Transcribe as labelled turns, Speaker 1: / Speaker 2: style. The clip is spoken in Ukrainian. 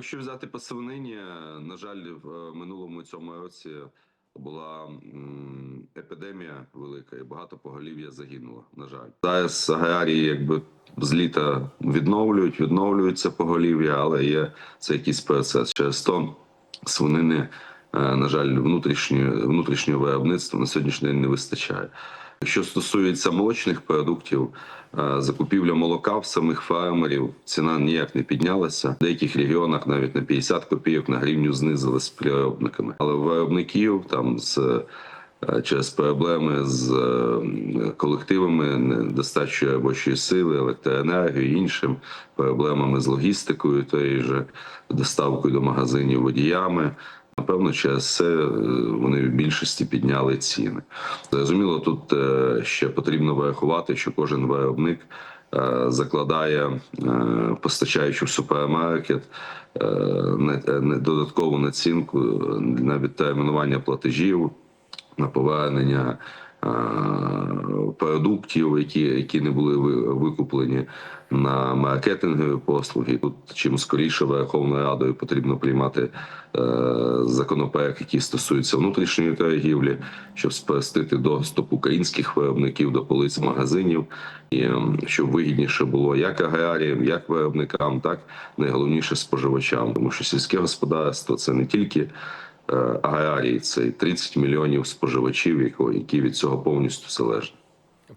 Speaker 1: якщо взяти по свинині, на жаль, в минулому цьому році була епідемія велика, і багато поголів'я загинуло. На жаль, зараз аграрії якби з літа відновлюють, відновлюються поголів'я, але є це якийсь процес. Через то свинини, е, на жаль, внутрішньої внутрішнього виробництва на сьогоднішній день не вистачає. Якщо стосується молочних продуктів, е, закупівля молока в самих фермерів ціна ніяк не піднялася. В деяких регіонах навіть на 50 копійок на гривню знизили з переробниками. Але виробників там з е, через проблеми з е, колективами, недостачою робочої сили, електроенергії, іншим проблемами з логістикою, тією же доставкою до магазинів водіями. Напевно, через це е, вони в більшості підняли ціни. Зрозуміло, тут е, ще потрібно врахувати, що кожен виробник е, закладає, постачаючи в супермаркет, не- додаткову націнку на відтермінування платежів, на повернення продуктів, які, які не були викуплені на маркетингові послуги. Тут чим скоріше Верховною Радою потрібно приймати е, законопроект, який стосується внутрішньої торгівлі, щоб спростити доступ українських виробників до полиць магазинів, і ем, щоб вигідніше було як аграріям, як виробникам, так найголовніше споживачам, тому що сільське господарство це не тільки е, аграрії, це 30 мільйонів споживачів, які від цього повністю залежні.